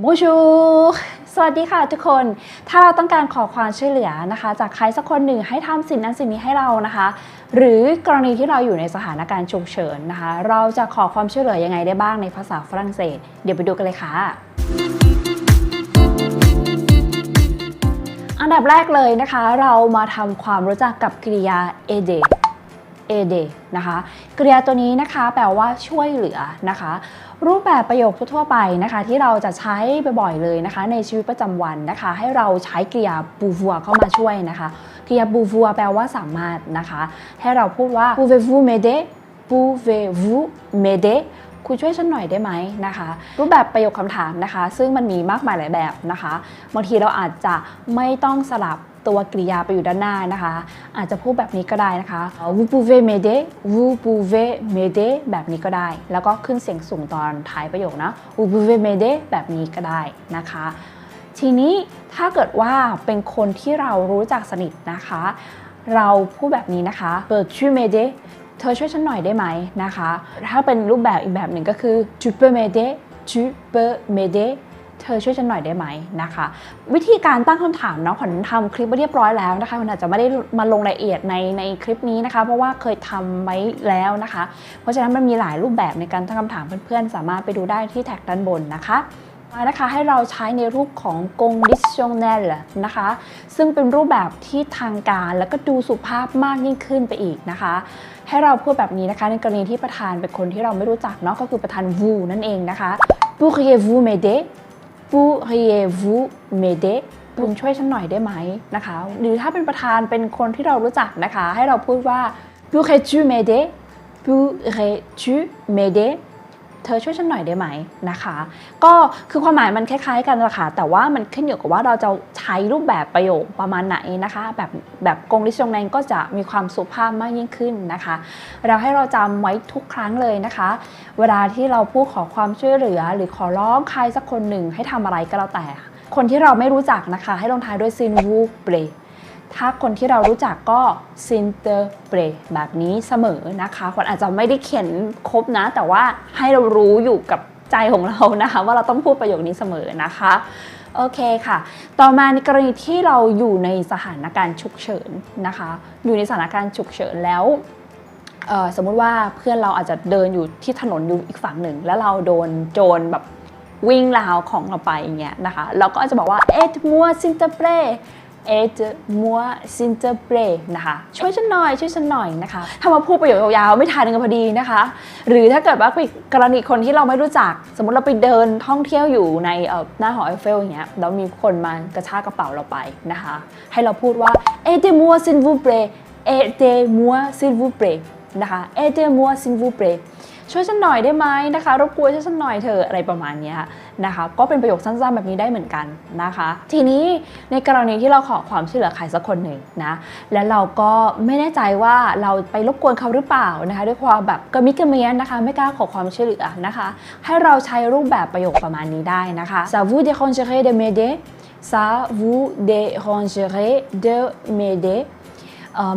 โบชูสวัสดีค่ะทุกคน ถ้าเราต้องการขอความช่วยเหลือนะคะ จากใครสักคนหนึ่งให้ทำสิ่งนั้นสิ่งนี้ให้เรานะคะ หรือกรณีที่เราอยู่ในสถานการณ์ฉุกเฉินนะคะ เราจะขอความช่วยเหลือยังไงได้บ้างในภาษาฝรั่งเศส เดี๋ยวไปดูกันเลยค่ะ อันดับแรกเลยนะคะ เรามาทำความรู้จักกับกริยา a d e เอเดนะคะกริยาตัวนี้นะคะแปลว่าช่วยเหลือนะคะ รูปแบบประโยคทั่วไปนะคะ ที่เราจะใช้บ่อยๆเลยนะคะ ในชีวิตประจำวันนะคะ ให้เราใช้กริยาบูฟัวเข้ามาช่วยนะคะกริยาบูฟัวแปลว่าสามารถนะคะ ให้เราพูดว่า pouvez-vous m'aider pouvez-vous m'aider คุณช่วยฉันหน่อยได้ไหมนะคะ รูปแบบประโยคคำถามนะคะ ซึ่งมันมีมากมายหลายแบบนะคะ บางทีเราอาจจะไม่ต้องสลับตัวกริยาไปอยู่ด้านหน้านะคะ อาจจะพูดแบบนี้ก็ได้นะคะ vous pouvez m'aider vous pouvez m'aider แบบนี้ก็ได้ แล้วก็ขึ้นเสียงสูงตอนท้ายประโยคนะ vous pouvez m'aider แบบนี้ก็ได้นะคะ ทีนี้ถ้าเกิดว่าเป็นคนที่เรารู้จักสนิทนะคะ เราพูดแบบนี้นะคะ peux-tu m'aider เธอช่วยฉันหน่อยได้ไหมนะคะ ถ้าเป็นรูปแบบอีกแบบหนึ่งก็คือ tu peux m'aider tu peux m'aider เธอช่วยฉันหน่อยได้ไหมนะคะ วิธีการตั้งคำถามเนาะขวัญทำคลิปไว้เรียบร้อยแล้วนะคะมันอาจจะไม่ได้มาลงรายละเอียดในในคลิปนี้นะคะ เพราะว่าเคยทำไว้แล้วนะคะ เพราะฉะนั้นมันมีหลายรูปแบบในการตั้งคำถามเพื่อนๆ สามารถไปดูได้ที่แท็กด้านบนนะคะ นะคะให้เราใช้ในรูปของ conditionnel นะคะ ซึ่งเป็นรูปแบบที่ทางการแล้วก็ดูสุภาพมากยิ่งขึ้นไปอีกนะคะ ให้เราพูดแบบนี้นะคะในกรณีที่ประธานเป็นคนที่เราไม่รู้จักเนาะก็คือประธาน vous นั่นเองนะคะ pourriez-vous m'aider pourriez-vous m'aider คุณช่วยฉันหน่อยได้ไหมนะคะ หรือถ้าเป็นประธานเป็นคนที่เรารู้จักนะคะ ให้เราพูดว่า pourrais-tu m'aider pourrais-tu m'aider เธอช่วยฉันหน่อยได้ไหมนะคะ ก็คือความหมายมันคล้ายๆกันแหละค่ะแต่ว่ามันขึ้นอยู่กับว่าเราจะใช้รูปแบบประโยคประมาณไหนนะคะ แบบแบบกงดิชงแนนก็จะมีความสุภาพมากยิ่งขึ้นนะคะ เราให้เราจำไว้ทุกครั้งเลยนะคะ เวลาที่เราพูดขอความช่วยเหลือ หรือขอร้องใครสักคนหนึ่งให้ทำอะไรก็แล้วแต่ คนที่เราไม่รู้จักนะคะ ให้ลงท้ายด้วยซินวูเปร ถ้าคนที่เรารู้จักก็ซินเตอร์เปรแบบนี้เสมอนะคะคนอาจจะไม่ได้เขียนครบนะ แต่ว่าให้เรารู้อยู่กับใจของเรานะคะ ว่าเราต้องพูดประโยคนี้เสมอนะคะโอเคค่ะ ต่อมาในกรณีที่เราอยู่ในสถานการณ์ฉุกเฉินนะคะ อยู่ในสถานการณ์ฉุกเฉินแล้วสมมุติว่าเพื่อนเราอาจจะเดินอยู่ที่ถนนอยู่อีกฝั่งหนึ่ง แล้วเราโดนโจรแบบวิ่งราวของเราไปอย่างเงี้ยนะคะ เราก็อาจจะบอกว่า aide moi s'il te plaît aide moi s'il te plaît นะคะ ช่วยฉันหน่อย ช่วยฉันหน่อยนะคะถ้ามาพูดประโยคยาวๆ ไม่ทันกันพอดีนะคะ หรือถ้าเกิดว่าเป็นกรณีคนที่เราไม่รู้จัก สมมติเราไปเดินท่องเที่ยวอยู่ในหน้าหอไอเฟลอย่างเงี้ยแล้วมีคนมากระชากกระเป๋าเราไปนะคะ ให้เราพูดว่า aide moi s'il vous plaît aide moi s'il vous plaît นะคะ aide moi s'il vous plaît ช่วยฉันหน่อยได้ไหมนะคะ รบกวนช่วยฉันหน่อยเถออะไรประมาณนี้นะคะ ก็เป็นประโยคสั้นๆแบบนี้ได้เหมือนกันนะคะ ทีนี้ในกรณีที่เราขอความช่วยเหลือใครสักคนหนึ่งนะและเราก็ไม่แน่ใจว่าเราไปรบกวนเขาหรือเปล่านะคะ ด้วยความแบบกระมิดกระเมียนนะคะ ไม่กล้าขอความช่วยเหลือนะคะ ให้เราใช้รูปแบบประโยคประมาณนี้ได้นะคะ ça vous dérangerait de m'aider ça vous dérangerait de m'aider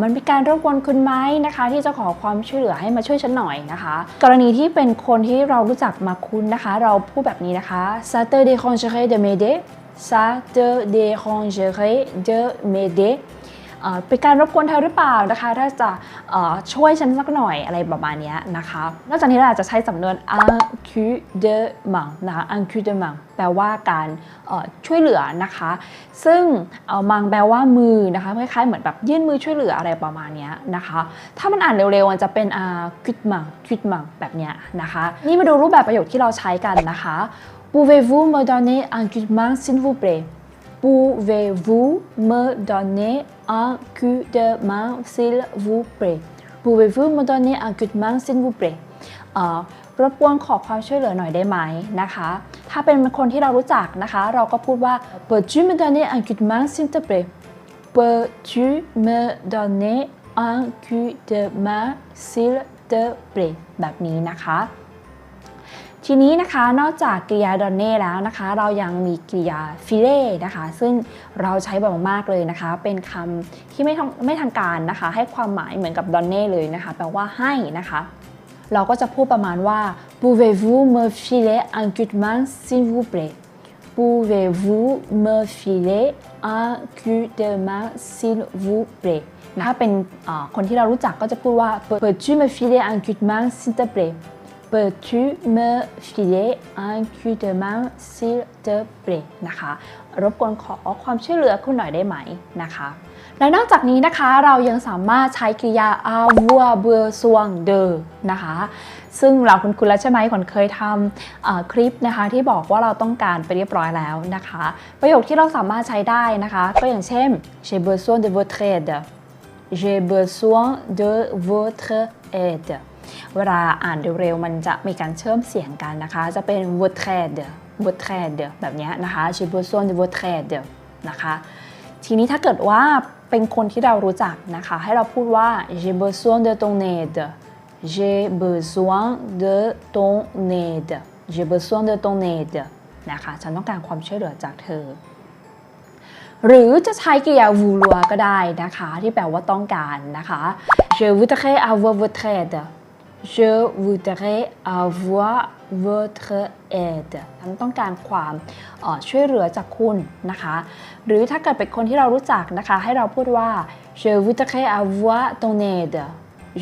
มันเป็นการรบกวนคุณไหมนะคะ ที่จะขอความช่วยเหลือให้มาช่วยฉันหน่อยนะคะ กรณีที่เป็นคนที่เรารู้จักมาคุ้นนะคะ เราพูดแบบนี้นะคะ Saturday c o n g e r é de m'aider Saturday c o n g e r é de m'aider เอ่อ เป็นการรบกวนเธอหรือเปล่านะคะ ถ้าจะช่วยฉันสักหน่อยอะไรประมาณนี้นะคะ นอกจากนี้เราอาจจะใช้สำนวน un cu de main นะคะ un cu de main แปลว่าการช่วยเหลือนะคะ ซึ่งมังแปลว่ามือนะคะคล้ายๆเหมือนแบบยื่นมือช่วยเหลืออะไรประมาณนี้นะคะ ถ้ามันอ่านเร็วๆมันจะเป็นอ่าคิดมังคิดมังแบบนี้นะคะ นี่มาดูรูปแบบประโยคที่เราใช้กันนะคะ Pouvez-vous me donner un coup de main s'il vous plaît Pouvez-vous me donner un coup de main s'il vous plaît Pouvez-vous me donner un coup de main s'il vous plaît รบกวนขอความช่วยเหลือหน่อยได้ไหมนะคะ ถ้าเป็นคนที่เรารู้จักนะคะ เราก็พูดว่า Peux-tu me donner un coup de main s'il te plaît Peux-tu me donner un coup de main s'il te plaît แบบนี้นะคะ ทีนี้นะคะนอกจากกริยาดอนเน่แล้วนะคะ เรายังมีกริยาฟิเล่นะคะ ซึ่งเราใช้บ่อยมากเลยนะคะ เป็นคำที่ไม่ทางไม่ทางการนะคะ ให้ความหมายเหมือนกับดอนเน่เลยนะคะ แปลว่าให้นะคะ เราก็จะพูดประมาณว่า pouvez-vous me filer un coup de main s'il vous plaît pouvez-vous me filer un coup de main s'il vous plaît ถ้าเป็นคนที่เรารู้จักก็จะพูดว่า peux-tu me filer un coup de main s'il te plaît peux-tu me filer un coup de main s'il te plaît นะคะ รบกวนขอความช่วยเหลือคุณหน่อยได้ไหมนะคะ และนอกจากนี้นะคะเรายังสามารถใช้กริยา avoir besoin de นะคะ ซึ่งเราคุณคุณแล้วใช่ไหมขวัญเคยทำคลิปนะคะที่บอกว่าเราต้องการไปเรียบร้อยแล้วนะคะ ประโยคที่เราสามารถใช้ได้นะคะ ก็อย่างเช่น j'ai besoin de votre aide j'ai besoin de votre aide เวลาอ่านเร็วๆมันจะมีการเชื่อมเสียงกันนะคะ จะเป็น votre aide votre aide แบบเนี้ยนะคะ j'ai besoin de votre aide นะคะ ทีนี้ถ้าเกิดว่าเป็นคนที่เรารู้จักนะคะ ให้เราพูดว่า j'ai besoin de ton aide j'ai besoin de ton aide j'ai besoin de ton aide นะคะ ฉันต้องการความช่วยเหลือจากเธอ หรือจะใช้กริยา vouloir ก็ได้นะคะ ที่แปลว่าต้องการนะคะ je voudrais avoir votre aide je voudrais avoir votre aide ฉันต้องการความช่วยเหลือจากคุณนะคะ หรือถ้าเกิดเป็นคนที่เรารู้จักนะคะ ให้เราพูดว่า je voudrais avoir ton aide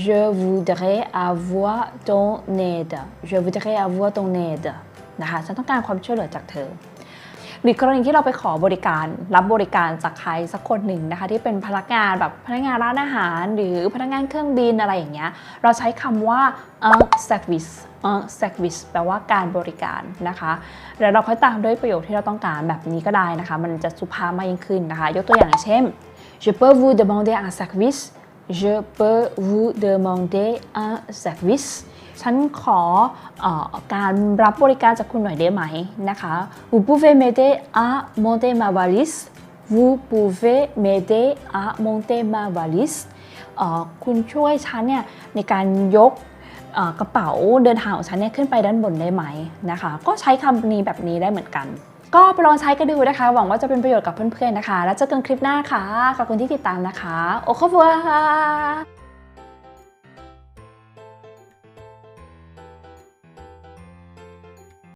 je voudrais avoir ton aide je voudrais avoir ton aide นะคะ ฉันต้องการความช่วยเหลือจากเธอ หรือกรณีที่เราไปขอบริการ รับบริการจากใครสักคนหนึ่งนะคะ ที่เป็นพนักงานแบบพนักงานร้านอาหาร หรือพนักงานเครื่องบินอะไรอย่างเงี้ยเราใช้คำว่า un service un service แปลว่าการบริการนะคะแล้วเราค่อยตามด้วยประโยคที่เราต้องการแบบนี้ก็ได้นะคะ มันจะสุภาพมากยิ่งขึ้นนะคะ ยกตัวอย่างเช่น je peux vous demander un service je peux vous demander un service ฉันขอออการรับบริการจากคุณหน่อยได้ไหมนะคะ Vous pouvez m'aider à monter ma valise Vous pouvez m'aider à monter ma valise คุณช่วยฉันเนี่ยในการยกกระเป๋าเดินทางของฉันเนี่ยขึ้นไปด้านบนได้ไหมนะคะ ก็ใช้คำนี้แบบนี้ได้เหมือนกัน ก็ไปลองใช้กันดูนะคะ หวังว่าจะเป็นประโยชน์กับเพื่อนๆนะคะ แล้วเจอกันคลิปหน้าค่ะ ขอบคุณที่ติดตามนะคะ โอเคฟัว